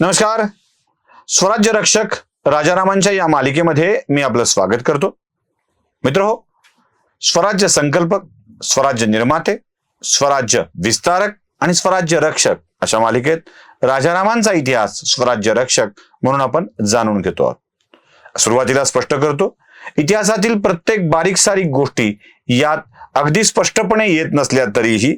नमस्कार. स्वराज्य रक्षक राजारामांच्या या मालिकेमध्ये मी आपलं स्वागत करतो. मित्र हो स्वराज्य संकल्पक स्वराज्य निर्माते स्वराज्य विस्तारक आणि स्वराज्य रक्षक अशा मालिकेत राजारामांचा इतिहास स्वराज्य रक्षक म्हणून आपण जाणून घेतो आहोत. सुरुवातीला स्पष्ट करतो इतिहासातील प्रत्येक बारीक सारीक गोष्टी यात अगदी स्पष्टपणे येत नसल्या तरीही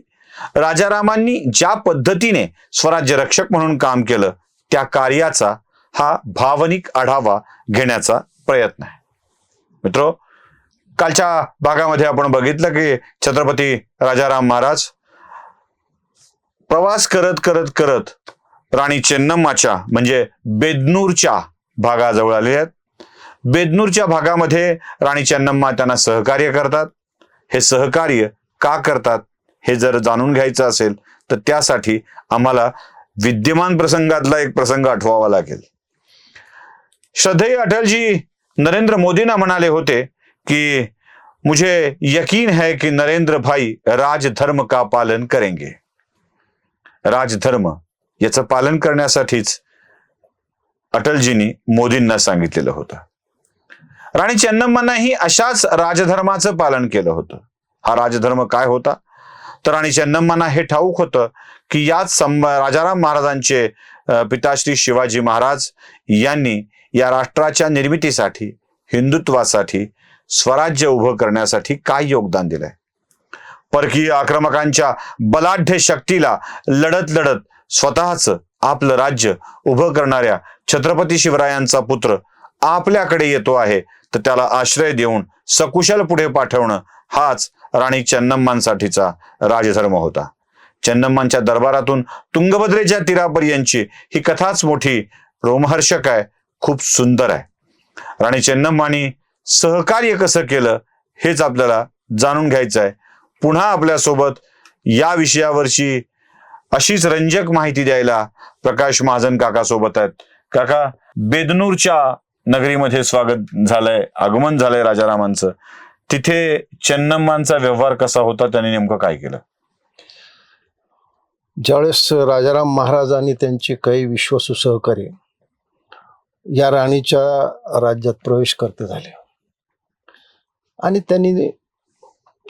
राजारामांनी ज्या पद्धतीने स्वराज्य रक्षक म्हणून काम केलं त्या कार्याचा हा भावनिक आढावा घेण्याचा प्रयत्न आहे. मित्र कालच्या भागामध्ये आपण बघितलं की छत्रपती राजाराम महाराज प्रवास करत करत करत राणी चेन्नम्माच्या म्हणजे बेदनूरच्या भागाजवळ आले आहेत. बेदनूरच्या भागामध्ये राणी चेन्नम्मा त्यांना सहकार्य करतात. हे सहकार्य का करतात हे जर जाणून घ्यायचं असेल तर त्यासाठी आम्हाला विद्यमान प्रसंगातला एक प्रसंग आठवावा लागेल. श्रद्धेय अटलजी नरेंद्र मोदींना म्हणाले होते की मुझे यकीन है कि नरेंद्र भाई राजधर्म का पालन करेंगे. राजधर्म याचं पालन करण्यासाठीच अटलजींनी मोदींना सांगितलेलं होतं. राणी चेन्नम्मांनाही अशाच राजधर्माचं पालन केलं होतं. हा राजधर्म काय होता? तर राणी चेन्नम्मांना हे ठाऊक होतं की याच राजाराम महाराजांचे पिताश्री शिवाजी महाराज यांनी या राष्ट्राच्या निर्मितीसाठी हिंदुत्वासाठी स्वराज्य उभं करण्यासाठी काय योगदान दिलंय? परकीय आक्रमकांच्या बलाढ्य शक्तीला लढत लढत स्वतःच आपलं राज्य उभं करणाऱ्या छत्रपती शिवरायांचा पुत्र आपल्याकडे येतो आहे तर त्याला आश्रय देऊन सकुशल पुढे पाठवणं हाच राणी चन्नम्मांसाठीचा राजधर्म होता. चन्नम्मांच्या दरबारातून तुंगभद्रेच्या तीरापर्यंतची ही कथाच मोठी रोमहर्षक आहे खूप सुंदर आहे. राणी चेन्नम्मानी सहकार्य कसं केलं हेच आपल्याला जाणून घ्यायचं आहे. पुन्हा आपल्यासोबत या विषयावरची अशीच रंजक माहिती द्यायला प्रकाश महाजन काका सोबत आहेत. काका बेदनूरच्या नगरीमध्ये स्वागत झालंय आगमन झालंय राजारामांचं. तिथे चेन्नम्मांचा व्यवहार कसा होता त्यांनी नेमकं काय केलं? ज्यावेळेस राजाराम महाराज आणि त्यांचे काही विश्वासू सहकारी या राणीच्या राज्यात प्रवेश करते झाले आणि त्यांनी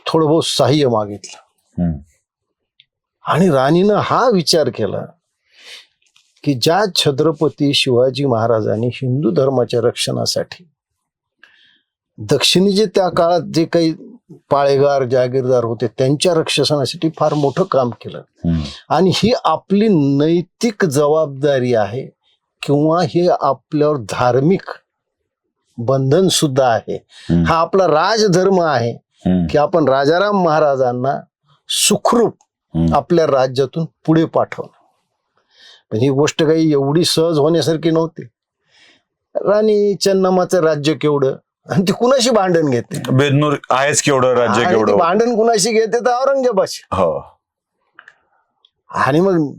थोडं बहुत सहाय्य मागितलं. आणि राणीनं हा विचार केला की ज्या छत्रपती शिवाजी महाराजांनी हिंदू धर्माच्या रक्षणासाठी दक्षिणी जे त्या काळात जे काही पाळेगार जागीरदार होते त्यांच्या रक्षणासाठी फार मोठं काम केलं. आणि ही आपली नैतिक जबाबदारी आहे किंवा हे आपल्यावर धार्मिक बंधन सुद्धा आहे. हा आपला राजधर्म आहे. की आपण राजाराम महाराजांना सुखरूप. आपल्या राज्यातून पुढे पाठवणं पण ही गोष्ट काही एवढी सहज होण्यासारखी नव्हती राणी चन्नमाचं राज्य केवढं आणि ती कुणाशी भांडण घेते? बेदनूर आहेच केवढं राज्य आणि ती केवढं भांडण कुणाशी घेते तर औरंगजेबाशी. हो. आणि मग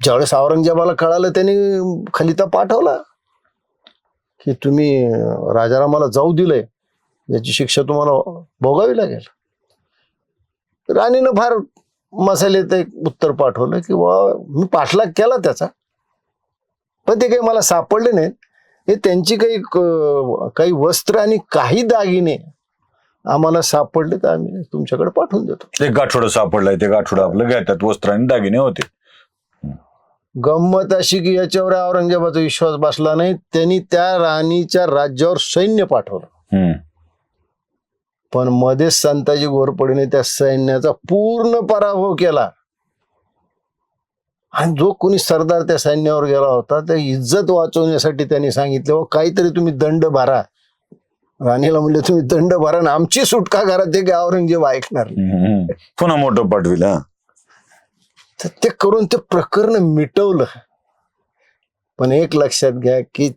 ज्यावेळेस औरंगजेबाला कळालं त्याने खलिता पाठवला की तुम्ही राजारामाला जाऊ दिलंय याची शिक्षा तुम्हाला भोगावी लागेल. राणीनं फार मसाल्यात एक उत्तर पाठवलं की वा मी पाठलाग केला त्याचा. पण ते काही मला सापडले नाहीत. हे त्यांची काही काही वस्त्र आणि काही दागिने आम्हाला सापडले तर आम्ही तुमच्याकडे पाठवून देतो. एक गाठोडं सापडलंय ते गाठोडं आपलं घ्या त्यात वस्त्र आणि दागिने होते. गंमत अशी की याच्यावर औरंगजेबाचा विश्वास बसला नाही त्यांनी त्या राणीच्या राज्यावर सैन्य पाठवलं. पण मध्येच संताजी घोरपडीने त्या सैन्याचा पूर्ण पराभव केला. आणि जो कोणी सरदार त्या सैन्यावर गेला होता त्या इज्जत वाचवण्यासाठी त्यांनी सांगितलं "हो, काहीतरी तुम्ही दंड भरा राणीला म्हणले तुम्ही दंड भरा आणि आमची सुटका करा ते औरंगजेब ऐकणार नाही." हम्म. पुन्हा मोठं पाठविलं. तर ते करून ते प्रकरण मिटवलं पण एक लक्षात घ्या की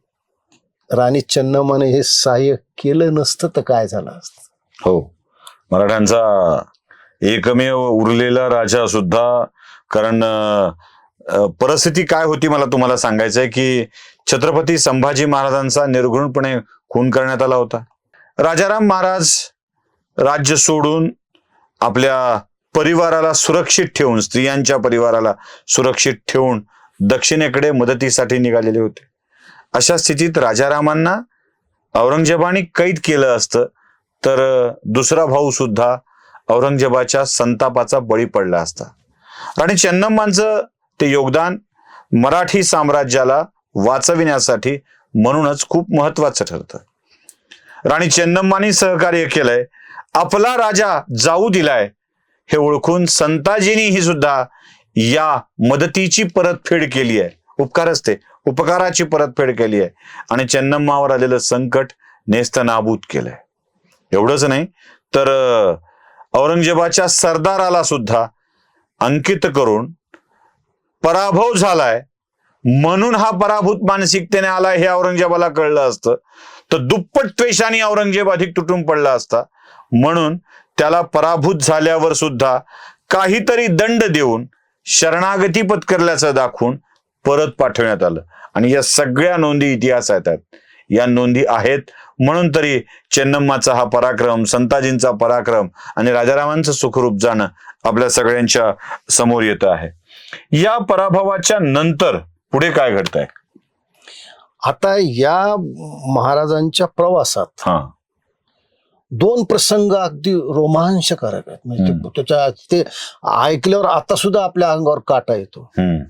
राणी चन्नमाने हे सहाय्य केलं नसतं तर काय झालं असतं हो मराठ्यांचा एकमेव उरलेला राजा सुद्धा कारण परिस्थिती काय होती मला तुम्हाला सांगायचंय की छत्रपती संभाजी महाराजांचा निर्घृणपणे खून करण्यात आला होता. राजाराम महाराज राज्य सोडून आपल्या परिवाराला सुरक्षित ठेवून स्त्रियांच्या परिवाराला सुरक्षित ठेवून दक्षिणेकडे मदतीसाठी निघालेले होते. अशा स्थितीत राजारामांना औरंगजेबाने कैद केलं असतं तर दुसरा भाऊ सुद्धा औरंगजेबाच्या संतापाचा बळी पडला असता. राणी चेन्नम्मांचं ते योगदान मराठी साम्राज्याला वाचविण्यासाठी म्हणूनच खूप महत्वाचं ठरतं. राणी चेन्नम्मानी सहकार्य केलंय. आपला राजा जाऊ दिलाय. हे ओळखून संताजींनीही सुद्धा या मदतीची परतफेड केली आहे उपकारच ते. उपकाराची परतफेड केली आहे आणि चेन्नम्मावर आलेलं संकट नेस्त नाबूद केलंय. एवढंच नाही तर औरंगजेबाच्या सरदाराला सुद्धा अंकित करून पराभव झालाय. म्हणून हा पराभूत मानसिकतेने आलाय हे औरंगजेबाला कळलं असतं. तर दुप्पट द्वेषाने औरंगजेब अधिक तुटून पडला असता. म्हणून त्याला पराभूत झाल्यावर सुद्धा काहीतरी दंड देऊन शरणागती पत्करल्याचं दाखवून परत पाठवण्यात आलं. आणि या सगळ्या नोंदी इतिहासात आहेत. या नोंदी आहेत. म्हणून तरी चेन्नम्माचा हा पराक्रम संताजींचा पराक्रम आणि राजारामांचं सुखरूप जाणं आपल्या सगळ्यांच्या समोर येतं आहे. या पराभवाच्या नंतर पुढे काय घडतंय? आता या महाराजांच्या प्रवासात हा. दोन प्रसंग अगदी रोमांचकारक आहेत. म्हणजे ते- त्याच्या ते ऐकल्यावर आता सुद्धा आपल्या अंगावर काटा येतो. हम्म.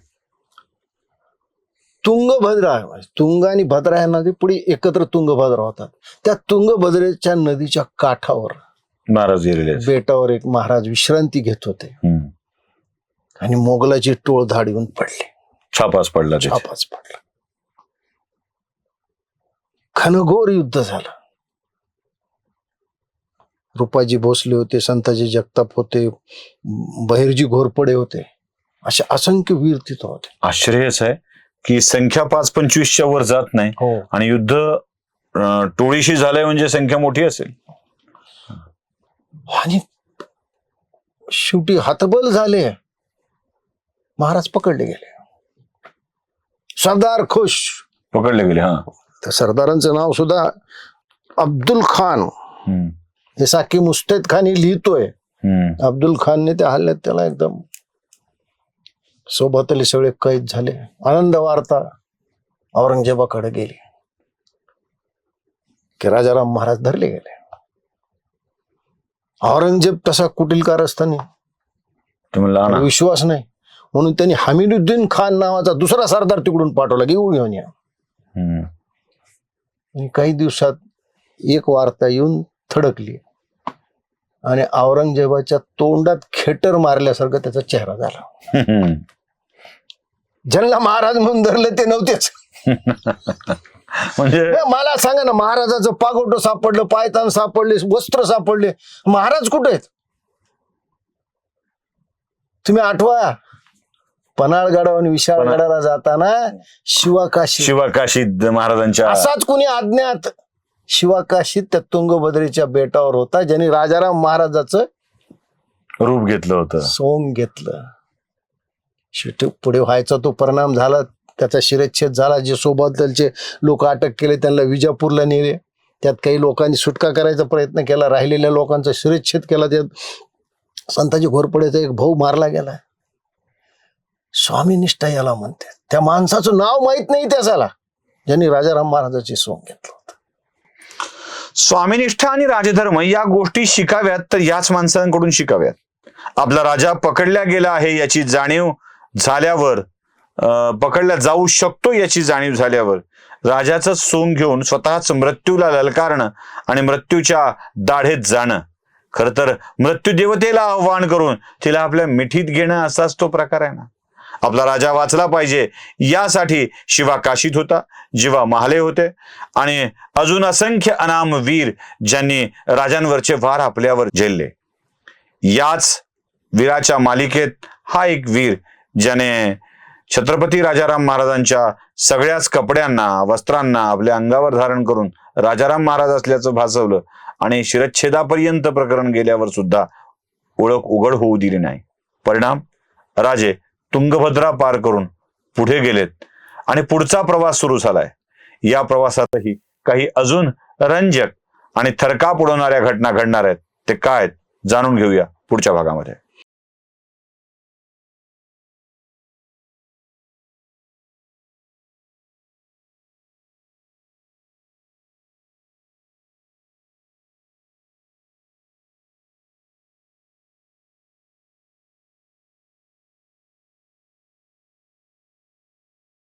तुंगभद्रा तुंग आणि भद्रा या नदी पुढे एकत्र तुंगभद्रा होतात. त्या तुंगभद्रेच्या नदीच्या काठावर महाराज गेलेले आहेत. बेटावर एक महाराज विश्रांती घेत होते. हम्म. आणि मोगलाची टोळ धाड येऊन पडले. छापास पडला तिथे. छापाच पडला. घनघोर युद्ध झालं. रुपाजी भोसले होते संताजी जगताप होते बहिर्जी घोरपडे होते. असे असंख्य वीर तिथं होते. आश्चर्यच आहे की संख्या पाच पंचवीसच्या वर जात नाही हो. आणि युद्ध अं, टोळीशी झालंय म्हणजे संख्या मोठी असेल. आणि शेवटी हातबल झाले. महाराज पकडले गेले. सरदार खुश. पकडले गेले हा. त्या सरदारांचं नाव सुद्धा अब्दुल खान. हे साकी मुस्तैद खान ही लिहितोय. अब्दुल खानने त्या हल्ल्यात त्याला एकदम सोबतले सगळे कैद झाले. आनंद वार्ता औरंगजेबाकडे गेली. की राजाराम महाराज धरले गेले. औरंगजेब तसा कुटीलकार असताना ते म्हणलं आणा. विश्वास नाही. म्हणून त्यांनी हमीदुद्दीन खान नावाचा दुसरा सरदार तिकडून पाठवला घेऊन घेऊन या. आणि काही दिवसात एक वार्ता येऊन थडकली. आणि औरंगजेबाच्या तोंडात खेटर मारल्यासारखं त्याचा चेहरा झाला. ज्यांना महाराज म्हणून धरले ते नव्हतेच. म्हणजे मला सांगा ना महाराजाचं पागोटं सापडलं पायतान सापडले वस्त्र सापडले. महाराज कुठे आहेत? तुम्ही आठवा. पन्हाळगड आणि विशाळगडाला जाताना शिवाकाशी. शिवाकाशी महाराजांच्या असाच कुणी अज्ञात शिवाकाशीत त्या तुंगभद्रेच्या बेटावर होता ज्यांनी राजाराम महाराजाचं रूप घेतलं होतं. सोंग घेतलं. शेवटी पुढे व्हायचा तो परिणाम झाला त्याचा शिरच्छेद झाला जे सोबतचे लोक अटक केले त्यांना विजापूरला नेले. त्यात काही लोकांनी सुटका करायचा प्रयत्न केला राहिलेल्या लोकांचा शिरच्छेद केला. त्यात संताजी घोरपडेचा एक भाऊ मारला गेला. स्वामीनिष्ठा याला म्हणते. त्या माणसाचं नाव माहीत नाही त्याच्याला. ज्यांनी राजाराम महाराजाची सोंग घेतलं स्वामीनिष्ठा आणि राजधर्म या गोष्टी शिकाव्यात तर याच माणसांकडून शिकाव्यात. आपला राजा पकडला गेला आहे याची जाणीव झाल्यावर अं, पकडला जाऊ शकतो याची जाणीव झाल्यावर राजाचं सोंग घेऊन स्वतःच मृत्यूला ललकारणं आणि मृत्यूच्या दाढेत जाणं. खर तर मृत्यू देवतेला आव्हान करून तिला आपल्या मिठीत घेणं असाच तो प्रकार आहे ना. आपला राजा वाचला पाहिजे. यासाठी शिवा काशीत होता जिवा महाले होते. आणि अजून असंख्य अनाम वीर ज्यांनी राजांवरचे वार आपल्यावर झेलले. याच वीराच्या मालिकेत हा एक वीर ज्याने छत्रपती राजाराम महाराजांच्या सगळ्याच कपड्यांना वस्त्रांना आपल्या अंगावर धारण करून राजाराम महाराज असल्याचं भासवलं आणि शिरच्छेदापर्यंत प्रकरण गेल्यावर सुद्धा ओळख उघड होऊ दिली नाही. परिणाम? राजे तुंगभद्रा पार करून पुढे गेलेत. आणि पुढचा प्रवास सुरू झालाय. या प्रवासातही काही अजून रंजक आणि थरकाप उडवणाऱ्या घटना घडणार आहेत. ते काय आहेत? जाणून घेऊया पुढच्या भागामध्ये.